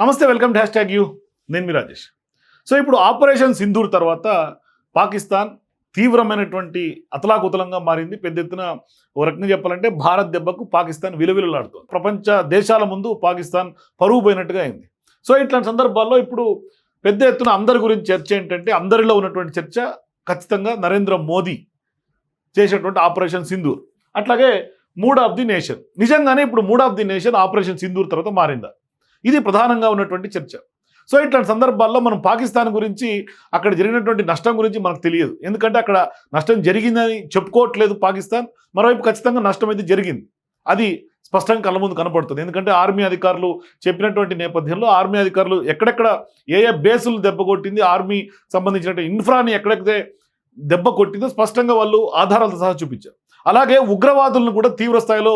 నమస్తే welcome hash tag you. నేను మీ రాజేష్. సో ఇప్పుడు ఆపరేషన్ సింధూర్ తర్వాత పాకిస్తాన్ తీవ్రమైనటువంటి అతలాకుతలంగా మారింది. పెద్ద ఎత్తున ఓ రకంగా చెప్పాలంటే భారత్ దెబ్బకు పాకిస్తాన్ విలువిలలాడుతుంది. ప్రపంచ దేశాల ముందు పాకిస్తాన్ పరువు పోయినట్టుగా అయింది. సో ఇట్లాంటి సందర్భాల్లో ఇప్పుడు పెద్ద ఎత్తున అందరి గురించి చర్చ ఏంటంటే అందరిలో ఉన్నటువంటి చర్చ ఖచ్చితంగా నరేంద్ర మోదీ చేసేటువంటి ఆపరేషన్ సింధూర్. అట్లాగే మూడ్ ఆఫ్ ది నేషన్. నిజంగానే ఇప్పుడు mood of the nation operation Sindoor తర్వాత మారిందా? ఇది ప్రధానంగా ఉన్నటువంటి చర్చ. సో ఇట్లాంటి సందర్భాల్లో మనం పాకిస్తాన్ గురించి అక్కడ జరిగినటువంటి నష్టం గురించి మనకు తెలియదు. ఎందుకంటే అక్కడ నష్టం జరిగిందని చెప్పుకోవట్లేదు పాకిస్తాన్. మరోవైపు ఖచ్చితంగా నష్టం అయితే జరిగింది. అది స్పష్టంగా కళ్ళ ముందు కనపడుతుంది. ఎందుకంటే ఆర్మీ అధికారులు చెప్పినటువంటి నేపథ్యంలో ఆర్మీ అధికారులు ఎక్కడెక్కడ ఏ ఏ బేసులు దెబ్బ కొట్టింది ఆర్మీ సంబంధించినటువంటి ఇన్ఫ్రాని ఎక్కడెక్కడైతే దెబ్బ కొట్టిందో స్పష్టంగా వాళ్ళు ఆధారాలతో సహా చూపించారు. అలాగే ఉగ్రవాదులను కూడా తీవ్ర స్థాయిలో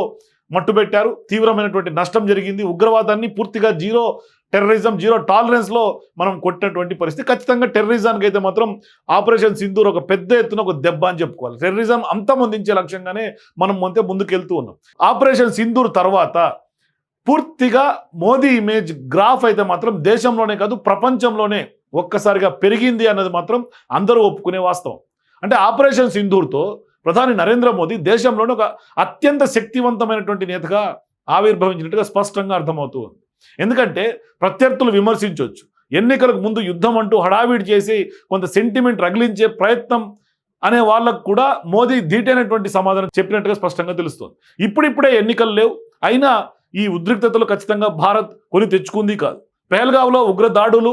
మట్టుబెట్టారు. తీవ్రమైనటువంటి నష్టం జరిగింది. ఉగ్రవాదాన్ని పూర్తిగా జీరో టెర్రరిజం జీరో టాలరెన్స్లో మనం కొట్టినటువంటి పరిస్థితి. ఖచ్చితంగా టెర్రరిజానికి అయితే మాత్రం ఆపరేషన్ సింధూర్ ఒక పెద్ద ఎత్తున ఒక దెబ్బ అని చెప్పుకోవాలి. టెర్రరిజం అంతమొందించే లక్ష్యంగానే మనం ముందే ముందుకెళ్తూ ఉన్నాం. ఆపరేషన్ సింధూర్ తర్వాత పూర్తిగా మోదీ ఇమేజ్ గ్రాఫ్ అయితే మాత్రం దేశంలోనే కాదు ప్రపంచంలోనే ఒక్కసారిగా పెరిగింది అన్నది మాత్రం అందరూ ఒప్పుకునే వాస్తవం. అంటే ఆపరేషన్ సింధూర్తో ప్రధాని నరేంద్ర మోదీ దేశంలోనే ఒక అత్యంత శక్తివంతమైనటువంటి నేతగా ఆవిర్భవించినట్టుగా స్పష్టంగా అర్థమవుతూ ఉంది. ఎందుకంటే ప్రత్యర్థులు విమర్శించవచ్చు ఎన్నికలకు ముందు యుద్ధం అంటూ హడావిడి చేసి కొంత సెంటిమెంట్ రగిలించే ప్రయత్నం అనే వాళ్ళకు కూడా మోదీ ధీటైనటువంటి సమాధానం చెప్పినట్టుగా స్పష్టంగా తెలుస్తుంది. ఇప్పుడిప్పుడే ఎన్నికలు లేవు. అయినా ఈ ఉద్రిక్తతలు ఖచ్చితంగా భారత్ కొని తెచ్చుకుంది కాదు. పెహల్గావ్లో ఉగ్రదాడులు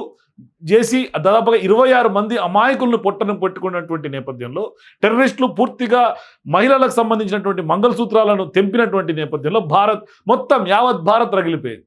చేసి దాదాపుగా ఇరవై ఆరు మంది అమాయకులను పొట్టను పెట్టుకున్నటువంటి నేపథ్యంలో టెర్రరిస్టులు పూర్తిగా మహిళలకు సంబంధించినటువంటి మంగళసూత్రాలను తెంపినటువంటి నేపథ్యంలో భారత్ మొత్తం యావత్ భారత్ రగిలిపోయింది.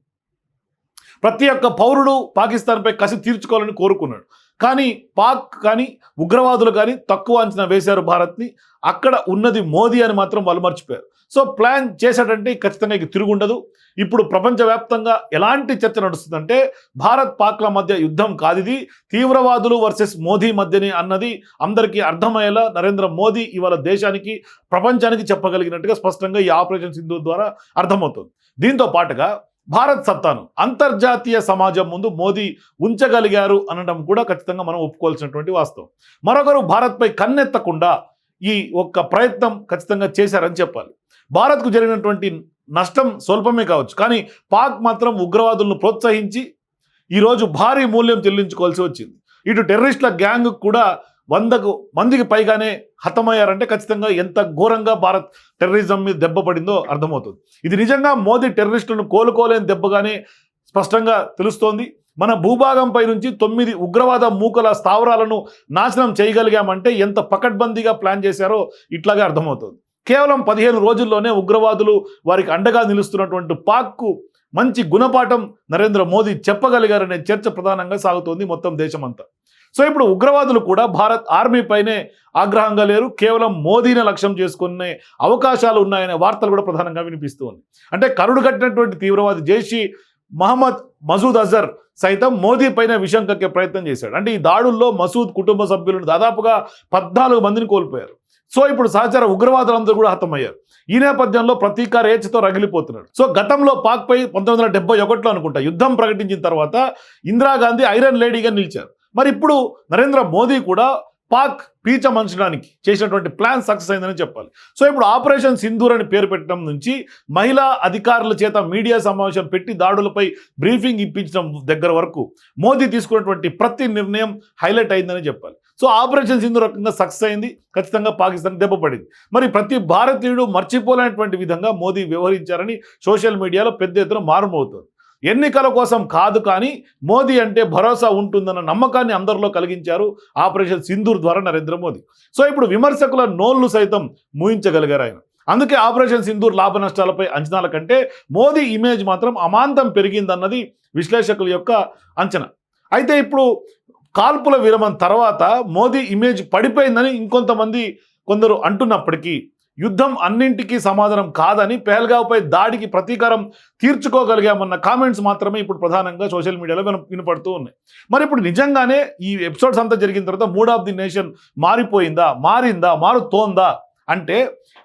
ప్రతి ఒక్క పౌరుడు పాకిస్తాన్పై కసి తీర్చుకోవాలని కోరుకున్నాడు. కానీ పాక్ కానీ ఉగ్రవాదులు కానీ తక్కువ అంచనా వేశారు భారత్ని. అక్కడ ఉన్నది మోదీ అని మాత్రం వాళ్ళు మర్చిపోయారు. సో ప్లాన్ చేశాడంటే ఖచ్చితంగా ఇక తిరుగుండదు ఇప్పుడు ప్రపంచవ్యాప్తంగా ఎలాంటి చర్చ నడుస్తుందంటే భారత్ పాక్ల మధ్య యుద్ధం కాదు ఇది తీవ్రవాదులు వర్సెస్ మోదీ మధ్యనే అన్నది అందరికీ అర్థమయ్యేలా నరేంద్ర మోదీ ఇవాళ దేశానికి ప్రపంచానికి చెప్పగలిగినట్టుగా స్పష్టంగా ఈ ఆపరేషన్ సింధు ద్వారా అర్థమవుతుంది. దీంతో పాటుగా భారత్ సత్తాను అంతర్జాతీయ సమాజం ముందు మోదీ ఉంచగలిగారు అనడం కూడా ఖచ్చితంగా మనం ఒప్పుకోవాల్సినటువంటి వాస్తవం. మరొకరు భారత్పై కన్నెత్తకుండా ఈ ఒక్క ప్రయత్నం ఖచ్చితంగా చేశారని చెప్పాలి. భారత్కు జరిగినటువంటి నష్టం స్వల్పమే కావచ్చు. కానీ పాక్ మాత్రం ఉగ్రవాదులను ప్రోత్సహించి ఈరోజు భారీ మూల్యం చెల్లించుకోవాల్సి వచ్చింది. ఇటు టెర్రరిస్టుల గ్యాంగ్ కూడా వందకు మందికి పైగానే హతమయ్యారంటే ఖచ్చితంగా ఎంత ఘోరంగా భారత్ టెర్రరిజం మీద దెబ్బ పడిందో అర్థమవుతుంది. ఇది నిజంగా మోదీ టెర్రరిస్టులను కోలుకోలేని దెబ్బగానే స్పష్టంగా తెలుస్తోంది. మన భూభాగంపై నుంచి తొమ్మిది ఉగ్రవాద మూకల స్థావరాలను నాశనం చేయగలిగామంటే ఎంత పకడ్బందీగా ప్లాన్ చేశారో ఇట్లాగే అర్థమవుతుంది. కేవలం పదిహేను రోజుల్లోనే ఉగ్రవాదులు వారికి అండగా నిలుస్తున్నటువంటి పాక్కు మంచి గుణపాఠం నరేంద్ర మోదీ చెప్పగలిగారనే చర్చ ప్రధానంగా సాగుతోంది మొత్తం దేశమంతా. సో ఇప్పుడు ఉగ్రవాదులు కూడా భారత్ ఆర్మీ పైనే ఆగ్రహంగా లేరు. కేవలం మోదీని లక్ష్యం చేసుకునే అవకాశాలు ఉన్నాయనే వార్తలు కూడా ప్రధానంగా వినిపిస్తూ ఉంది అంటే కరుడు కట్టినటువంటి తీవ్రవాది జైషీ మహమ్మద్ మసూద్ అజర్ సైతం మోదీ పైన విషం కక్కే ప్రయత్నం చేశాడు. అంటే ఈ దాడుల్లో మసూద్ కుటుంబ సభ్యులను దాదాపుగా పద్నాలుగు మందిని కోల్పోయారు. సో ఇప్పుడు సహచార ఉగ్రవాదులందరూ కూడా హతమయ్యారు. ఈ నేపథ్యంలో ప్రతీకార ఏచ్తో రగిలిపోతున్నాడు సో గతంలో పాక్పై పంతొమ్మిది వందల డెబ్బై ఒకటిలో అనుకుంటా యుద్ధం ప్రకటించిన తర్వాత ఇందిరాగాంధీ ఐరన్ లేడీగా నిలిచారు. మరి ఇప్పుడు నరేంద్ర మోదీ కూడా పాక్ పీచ మంచడానికి చేసినటువంటి ప్లాన్ సక్సెస్ అయిందని చెప్పాలి. సో ఇప్పుడు ఆపరేషన్ సింధూర్ అని పేరు పెట్టడం నుంచి మహిళా అధికారుల చేత మీడియా సమావేశం పెట్టి దాడులపై బ్రీఫింగ్ ఇప్పించడం దగ్గర వరకు మోదీ తీసుకున్నటువంటి ప్రతి నిర్ణయం హైలైట్ అయిందని చెప్పాలి. సో ఆపరేషన్ సింధు రకంగా సక్సెస్ అయింది ఖచ్చితంగా పాకిస్తాన్ దెబ్బపడింది. మరి ప్రతి భారతీయుడు మర్చిపోలేనటువంటి విధంగా మోదీ వ్యవహరించారని సోషల్ మీడియాలో పెద్ద ఎత్తున మారుమవుతుంది. ఎన్నికల కోసం కాదు కానీ మోదీ అంటే భరోసా ఉంటుందన్న నమ్మకాన్ని అందరిలో కలిగించారు ఆపరేషన్ సింధూర్ ద్వారా నరేంద్ర మోదీ. సో ఇప్పుడు విమర్శకుల నోళ్ళు సైతం మూయించగలిగారు ఆయన. అందుకే ఆపరేషన్ సింధూర్ లాభ నష్టాలపై అంచనాల కంటే మోదీ ఇమేజ్ మాత్రం అమాంతం పెరిగిందన్నది విశ్లేషకుల యొక్క అంచనా. అయితే ఇప్పుడు కాల్పుల విరమణ తర్వాత మోదీ ఇమేజ్ పడిపోయిందని ఇంకొంతమంది కొందరు అంటున్నప్పటికీ యుద్ధం అన్నింటికీ సమాధానం కాదని పెహల్గావ్పై దాడికి ప్రతీకారం తీర్చుకోగలిగామన్న కామెంట్స్ మాత్రమే ఇప్పుడు ప్రధానంగా సోషల్ మీడియాలో విన వినపడుతూ ఉన్నాయి. మరి ఇప్పుడు నిజంగానే ఈ ఎపిసోడ్స్ అంతా జరిగిన తర్వాత మూడ్ ఆఫ్ ది నేషన్ మారిపోయిందా? మారిందా? మారుతోందా? అంటే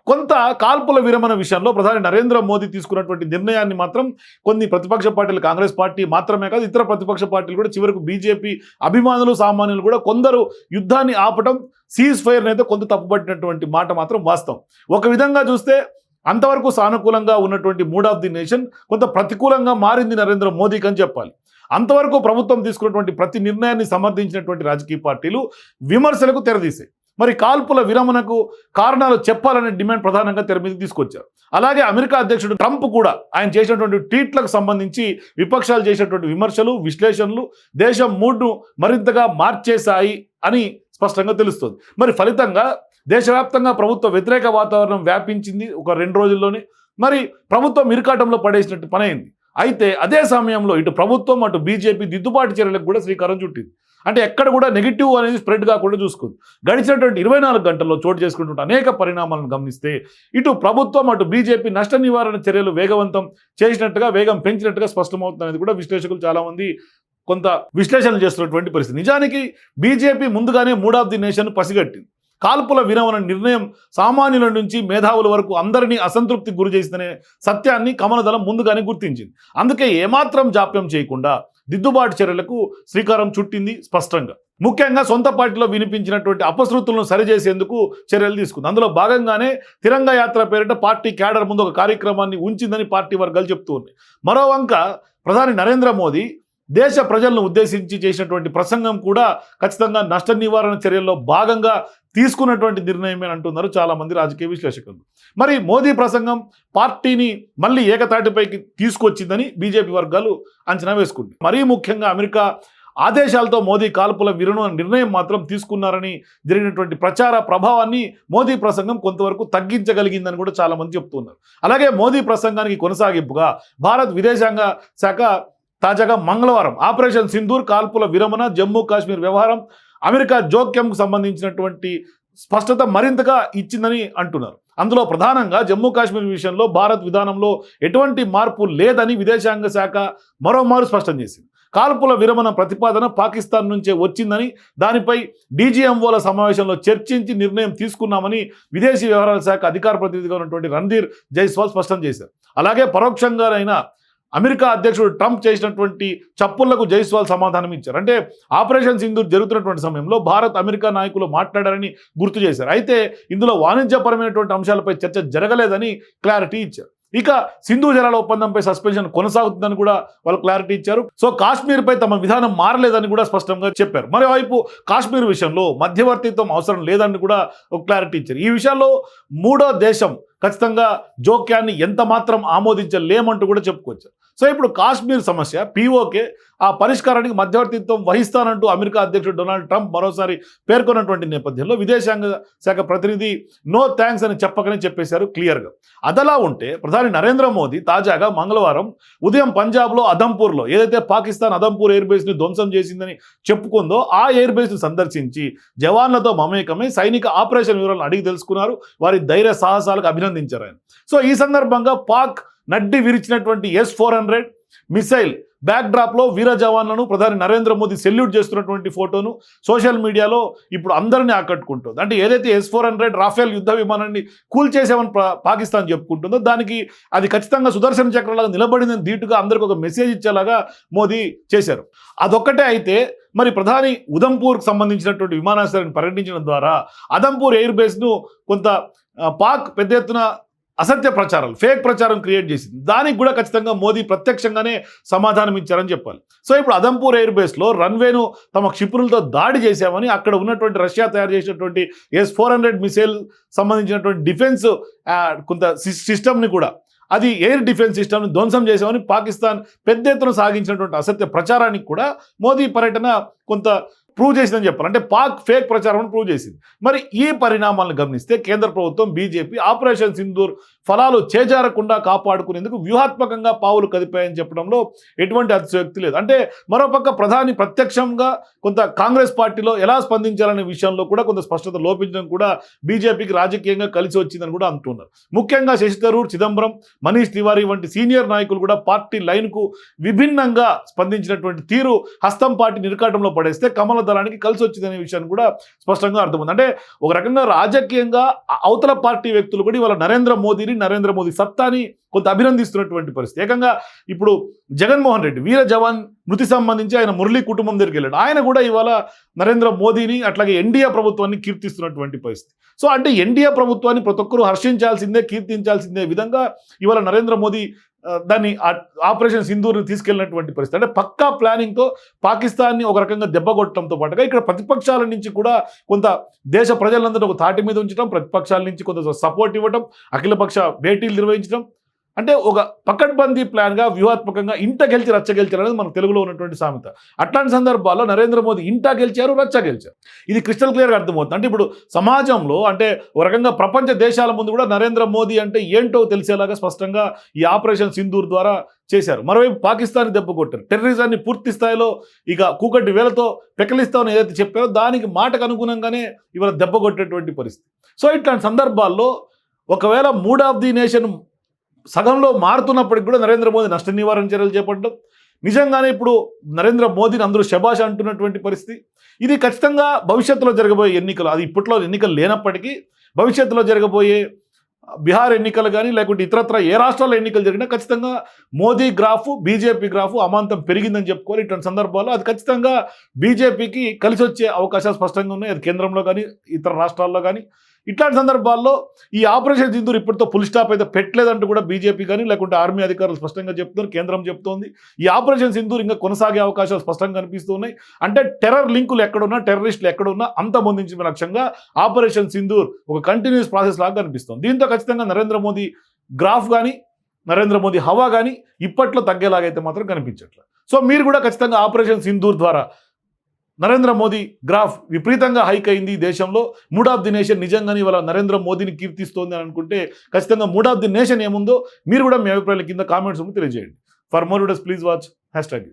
కొంత కాల్పుల విరమణ విషయంలో ప్రధాని నరేంద్ర మోదీ తీసుకున్నటువంటి నిర్ణయాన్ని మాత్రం కొన్ని ప్రతిపక్ష పార్టీలు కాంగ్రెస్ పార్టీ మాత్రమే కాదు ఇతర ప్రతిపక్ష పార్టీలు కూడా చివరకు బీజేపీ అభిమానులు సామాన్యులు కూడా కొందరు యుద్ధాన్ని ఆపటం సీజ్ ఫైర్ని అయితే కొంత తప్పుపట్టినటువంటి మాట మాత్రం వాస్తవం. ఒక విధంగా చూస్తే అంతవరకు సానుకూలంగా ఉన్నటువంటి మూడ్ ఆఫ్ ది నేషన్ కొంత ప్రతికూలంగా మారింది నరేంద్ర మోదీకి అని చెప్పాలి. అంతవరకు ప్రభుత్వం తీసుకున్నటువంటి ప్రతి నిర్ణయాన్ని సమర్థించినటువంటి రాజకీయ పార్టీలు విమర్శలకు తెరదీశాయి. మరి కాల్పుల విరమణకు కారణాలు చెప్పాలనే డిమాండ్ ప్రధానంగా తెర మీదకి తీసుకొచ్చారు. అలాగే అమెరికా అధ్యక్షుడు ట్రంప్ కూడా ఆయన చేసినటువంటి ట్వీట్లకు సంబంధించి విపక్షాలు చేసినటువంటి విమర్శలు విశ్లేషణలు దేశం మూడ్ను మరింతగా మార్చేశాయి అని స్పష్టంగా తెలుస్తుంది. మరి ఫలితంగా దేశవ్యాప్తంగా ప్రభుత్వ వ్యతిరేక వాతావరణం వ్యాపించింది ఒక రెండు రోజుల్లోనే. మరి ప్రభుత్వం ఇరుకాటంలో పడేసినట్టు పని అయింది అయితే అదే సమయంలో ఇటు ప్రభుత్వం అటు బీజేపీ దిద్దుబాటు చర్యలకు కూడా శ్రీకారం చుట్టింది. అంటే ఎక్కడ కూడా నెగిటివ్ అనేది స్ప్రెడ్ కాకుండా చూసుకుంది. గడిచినటువంటి ఇరవై నాలుగు గంటల్లో చోటు చేసుకుంటున్న అనేక పరిణామాలను గమనిస్తే ఇటు ప్రభుత్వం అటు బీజేపీ నష్ట నివారణ చర్యలు వేగవంతం చేసినట్టుగా వేగం పెంచినట్టుగా స్పష్టమవుతుందనేది కూడా విశ్లేషకులు చాలామంది కొంత విశ్లేషణలు చేస్తున్నటువంటి పరిస్థితి. నిజానికి బీజేపీ ముందుగానే మూడ్ ఆఫ్ ది నేషన్ పసిగట్టింది. కాల్పుల విరమణ నిర్ణయం సామాన్యుల నుంచి మేధావుల వరకు అందరినీ అసంతృప్తికి గురి చేసిందనే సత్యాన్ని కమలదళం ముందుగానే గుర్తించింది. అందుకే ఏమాత్రం జాప్యం చేయకుండా దిద్దుబాటు చర్యలకు శ్రీకారం చుట్టింది స్పష్టంగా. ముఖ్యంగా సొంత పార్టీలో వినిపించినటువంటి అపశృతులను సరిచేసేందుకు చర్యలు తీసుకుంది. అందులో భాగంగానే తిరంగ యాత్ర పేరిట పార్టీ క్యాడర్ ముందు ఒక కార్యక్రమాన్ని ఉంచిందని పార్టీ వర్గాలు చెప్తూ ఉన్నాయి. మరో వంక ప్రధాని నరేంద్ర మోదీ దేశ ప్రజలను ఉద్దేశించి చేసినటువంటి ప్రసంగం కూడా ఖచ్చితంగా నష్ట నివారణ చర్యల్లో భాగంగా తీసుకున్నటువంటి నిర్ణయమే అంటున్నారు చాలామంది రాజకీయ విశ్లేషకులు. మరి మోదీ ప్రసంగం పార్టీని మళ్ళీ ఏకతాటిపైకి తీసుకొచ్చిందని బీజేపీ వర్గాలు అంచనా వేసుకుంది మరీ ముఖ్యంగా అమెరికా ఆదేశాలతో మోదీ కాల్పుల విరణ నిర్ణయం మాత్రం తీసుకున్నారని జరిగినటువంటి ప్రచార ప్రభావాన్ని మోదీ ప్రసంగం కొంతవరకు తగ్గించగలిగిందని కూడా చాలామంది చెప్తున్నారు. అలాగే మోదీ ప్రసంగానికి కొనసాగింపుగా భారత్ విదేశాంగ శాఖ తాజాగా మంగళవారం ఆపరేషన్ సింధూర్ కాల్పుల విరమణ జమ్మూ కాశ్మీర్ వ్యవహారం అమెరికా జోక్యంకు సంబంధించినటువంటి స్పష్టత మరింతగా ఇచ్చిందని అంటున్నారు. అందులో ప్రధానంగా జమ్మూ కాశ్మీర్ విషయంలో భారత్ విధానంలో ఎటువంటి మార్పు లేదని విదేశాంగ శాఖ మరోమారు స్పష్టం చేసింది. కాల్పుల విరమణ ప్రతిపాదన పాకిస్తాన్ నుంచే వచ్చిందని దానిపై డీజీఎంఓల సమావేశంలో చర్చించి నిర్ణయం తీసుకున్నామని విదేశీ వ్యవహారాల శాఖ అధికార ప్రతినిధిగా ఉన్నటువంటి రణధీర్ జైస్వాల్ స్పష్టం చేశారు. అలాగే పరోక్షంగానైనా అమెరికా అధ్యక్షుడు ట్రంప్ చేసినటువంటి చప్పుళ్ళకు జైస్వాల్ సమాధానం ఇచ్చారు. అంటే ఆపరేషన్ సింధూర్ జరుగుతున్నటువంటి సమయంలో భారత్ అమెరికా నాయకులు మాట్లాడారని గుర్తు చేశారు. అయితే ఇందులో వాణిజ్యపరమైనటువంటి అంశాలపై చర్చ జరగలేదని క్లారిటీ ఇచ్చారు. ఇక సింధు జలాల ఒప్పందంపై సస్పెన్షన్ కొనసాగుతుందని కూడా వాళ్ళు క్లారిటీ ఇచ్చారు. సో కాశ్మీర్పై తమ విధానం మారలేదని కూడా స్పష్టంగా చెప్పారు. మరోవైపు కాశ్మీర్ విషయంలో మధ్యవర్తిత్వం అవసరం లేదని కూడా ఒక క్లారిటీ ఇచ్చారు. ఈ విషయాల్లో మూడో దేశం ఖచ్చితంగా జోక్యాన్ని ఎంత మాత్రం ఆమోదించలేమంటూ కూడా చెప్పుకోవచ్చు. సో ఇప్పుడు కాశ్మీర్ సమస్య పీఓకే ఆ పరిష్కారానికి మధ్యవర్తిత్వం వహిస్తానంటూ అమెరికా అధ్యక్షుడు డొనాల్డ్ ట్రంప్ మరోసారి పేర్కొన్నటువంటి నేపథ్యంలో విదేశాంగ శాఖ ప్రతినిధి నో థ్యాంక్స్ అని చెప్పకనే చెప్పేశారు క్లియర్గా. అదలా ఉంటే ప్రధాని నరేంద్ర మోదీ తాజాగా మంగళవారం ఉదయం పంజాబ్లో అదంపూర్లో ఏదైతే పాకిస్తాన్ అదంపూర్ ఎయిర్ బేస్ని ధ్వంసం చేసిందని చెప్పుకుందో ఆ ఎయిర్ బేస్ని సందర్శించి జవాన్లతో మమేకమై సైనిక ఆపరేషన్ వివరాలను అడిగి తెలుసుకున్నారు. వారి ధైర్య సాహసాలకు అభినందించారు ఆయన. సో ఈ సందర్భంగా పాక్ నడ్డి విరిచినటువంటి S four hundred missile back డ్రాప్లో వీర జవాన్లను ప్రధాని నరేంద్ర మోదీ సెల్యూట్ చేస్తున్నటువంటి ఫోటోను సోషల్ మీడియాలో ఇప్పుడు అందరినీ ఆకట్టుకుంటుంది. అంటే ఏదైతే ఎస్ ఫోర్ హండ్రెడ్ రాఫేల్ యుద్ధ విమానాన్ని కూల్చేసామని పాకిస్తాన్ చెప్పుకుంటుందో దానికి అది ఖచ్చితంగా సుదర్శన చక్రంలాగా నిలబడిందని ధీటుగా అందరికి ఒక మెసేజ్ ఇచ్చేలాగా మోదీ చేశారు. అదొక్కటే అయితే మరి ప్రధాని ఉదంపూర్కి సంబంధించినటువంటి విమానాశ్రయాన్ని పర్యటించడం ద్వారా అదంపూర్ ఎయిర్ బేస్ను కొంత పాక్ పెద్ద ఎత్తున అసత్య ప్రచారాలు ఫేక్ ప్రచారం క్రియేట్ చేసింది. దానికి కూడా ఖచ్చితంగా మోదీ ప్రత్యక్షంగానే సమాధానం ఇచ్చారని చెప్పాలి. సో ఇప్పుడు అదంపూర్ ఎయిర్ బేస్లో రన్వేను తమ క్షిపురులతో దాడి చేశామని అక్కడ ఉన్నటువంటి రష్యా తయారు చేసినటువంటి ఎస్ ఫోర్ హండ్రెడ్ మిసైల్ సంబంధించినటువంటి డిఫెన్స్ కొంత సిస్- సిస్టమ్ని కూడా అది ఎయిర్ డిఫెన్స్ సిస్టమ్ని ధ్వంసం చేశామని పాకిస్తాన్ పెద్ద ఎత్తున సాగించినటువంటి అసత్య ప్రచారానికి కూడా మోదీ పర్యటన కొంత ప్రూవ్ చేసిందని చెప్పాలి. అంటే పాక్ ఫేక్ ప్రచారం ప్రూవ్ చేసింది. మరి ఈ పరిణామాలను గమనిస్తే కేంద్ర ప్రభుత్వం బీజేపీ ఆపరేషన్ సింధూర్ ఫలాలు చేజారకుండా కాపాడుకునేందుకు వ్యూహాత్మకంగా పావులు కదిపాయని చెప్పడంలో ఎటువంటి అతిశయోక్తి లేదు. అంటే మరోపక్క ప్రధాని ప్రత్యక్షంగా కొంత కాంగ్రెస్ పార్టీలో ఎలా స్పందించాలనే విషయంలో కూడా కొంత స్పష్టత లోపించడం కూడా బీజేపీకి రాజకీయంగా కలిసి వచ్చిందని కూడా అంటున్నారు. ముఖ్యంగా శశి థరూర్ చిదంబరం మనీష్ తివారీ వంటి సీనియర్ నాయకులు కూడా పార్టీ లైన్కు విభిన్నంగా స్పందించినటువంటి తీరు హస్తం పార్టీ నిరకాటంలో పడేస్తే కమల దళానికి కలిసి వచ్చిందనే విషయాన్ని కూడా స్పష్టంగా అర్థమైంది అంటే ఒక రకంగా రాజకీయంగా అవతల పార్టీ వ్యక్తులు కూడా ఇవాళ నరేంద్ర మోదీని నరేంద్ర మోదీ సత్తాని కొంత అభినందిస్తున్నటువంటి పరిస్థితి. ఏకంగా ఇప్పుడు జగన్మోహన్ రెడ్డి వీర జవాన్ మృతి సంబంధించి ఆయన మురళీ కుటుంబం దగ్గరికి వెళ్ళాడు. ఆయన కూడా ఇవాళ నరేంద్ర మోదీని అట్లాగే ఎన్డీఏ ప్రభుత్వాన్ని కీర్తిస్తున్నటువంటి పరిస్థితి. సో అంటే ఎన్డీఏ ప్రభుత్వాన్ని ప్రతి ఒక్కరూ హర్షించాల్సిందే కీర్తించాల్సిందే విధంగా ఇవాళ నరేంద్ర మోదీ దాన్ని ఆ- ఆపరేషన్ సింధూర్ని తీసుకెళ్ళినటువంటి పరిస్థితి. అంటే పక్కా ప్లానింగ్తో పాకిస్తాన్ని ఒక రకంగా దెబ్బగొట్టడంతో పాటుగా ఇక్కడ ప్రతిపక్షాల నుంచి కూడా కొంత దేశ ప్రజలందరూ ఒక తాటి మీద ఉంచడం ప్రతిపక్షాల నుంచి కొంత సపోర్ట్ ఇవ్వడం అఖిలపక్ష భేటీలు నిర్వహించడం అంటే ఒక పకడ్బందీ ప్లాన్గా వ్యూహాత్మకంగా ఇంట గెలిచి రచ్చ గెలిచారు అనేది మన తెలుగులో ఉన్నటువంటి సామెత. అట్లాంటి సందర్భాల్లో నరేంద్ర మోదీ ఇంట గెలిచారు రచ్చ గెలిచారు. ఇది క్రిస్టల్ క్లియర్గా అర్థమవుతుంది. అంటే ఇప్పుడు సమాజంలో అంటే ఒక రకంగా ప్రపంచ దేశాల ముందు కూడా నరేంద్ర మోదీ అంటే ఏంటో తెలిసేలాగా స్పష్టంగా ఈ ఆపరేషన్ సింధూర్ ద్వారా చేశారు. మరోవైపు పాకిస్తాన్ దెబ్బ కొట్టారు. టెర్రరిజాన్ని పూర్తి స్థాయిలో ఇక కూకటి వేలతో పెకలిస్తామని ఏదైతే చెప్పారో దానికి మాటకు అనుగుణంగానే ఇవాళ దెబ్బ కొట్టేటువంటి పరిస్థితి. సో ఇట్లాంటి సందర్భాల్లో ఒకవేళ మూడ్ ఆఫ్ ది నేషన్ సగంలో మారుతున్నప్పటికి కూడా నరేంద్ర మోదీ నష్ట నివారణ చర్యలు చేపట్టడం. నిజంగానే ఇప్పుడు నరేంద్ర మోదీని అందరూ శభాష అంటున్నటువంటి పరిస్థితి. ఇది ఖచ్చితంగా భవిష్యత్తులో జరగబోయే ఎన్నికలు. అది ఇప్పట్లో ఎన్నికలు లేనప్పటికీ భవిష్యత్తులో జరగబోయే బీహార్ ఎన్నికలు కానీ లేకుంటే ఇతరత్ర ఏ రాష్ట్రాల్లో ఎన్నికలు జరిగినా ఖచ్చితంగా మోదీ గ్రాఫ్ బీజేపీ గ్రాఫ్ అమాంతం పెరిగిందని చెప్పుకోవాలి. ఇటువంటి సందర్భాల్లో అది ఖచ్చితంగా బీజేపీకి కలిసి వచ్చే అవకాశాలు స్పష్టంగా ఉన్నాయి. అది కేంద్రంలో కానీ ఇతర రాష్ట్రాల్లో కానీ ఇట్లాంటి సందర్భాల్లో ఈ ఆపరేషన్ సింధూర్ ఇప్పటితో ఫుల్ స్టాప్ అయితే పెట్టలేదంటూ కూడా బీజేపీ కానీ లేకుంటే ఆర్మీ అధికారులు స్పష్టంగా చెప్తున్నారు కేంద్రం చెప్తోంది. ఈ ఆపరేషన్ సింధూర్ ఇంకా కొనసాగే అవకాశాలు స్పష్టంగా కనిపిస్తున్నాయి. అంటే టెర్రర్ లింకులు ఎక్కడున్నా టెర్రరిస్టులు ఎక్కడున్నా అంతమొందించిన లక్ష్యంగా ఆపరేషన్ సింధూర్ ఒక కంటిన్యూస్ ప్రాసెస్ లాగా కనిపిస్తుంది. దీంతో ఖచ్చితంగా నరేంద్ర మోదీ గ్రాఫ్ కానీ నరేంద్ర మోదీ హవా కానీ ఇప్పట్లో తగ్గేలాగైతే మాత్రం కనిపించట్లేదు. సో మీరు కూడా ఖచ్చితంగా ఆపరేషన్ సింధూర్ ద్వారా నరేంద్ర మోదీ గ్రాఫ్ విపరీతంగా హైక్ అయింది దేశంలో. మూడ్ ఆఫ్ ది నేషన్ నిజంగానే ఇవాళ నరేంద్ర మోదీని కీర్తిస్తోంది అని అనుకుంటే ఖచ్చితంగా మూడ్ ఆఫ్ ది నేషన్ ఏముందో మీరు కూడా మీ అభిప్రాయాల కింద కామెంట్స్ తెలియజేయండి. For more videos please watch hashtag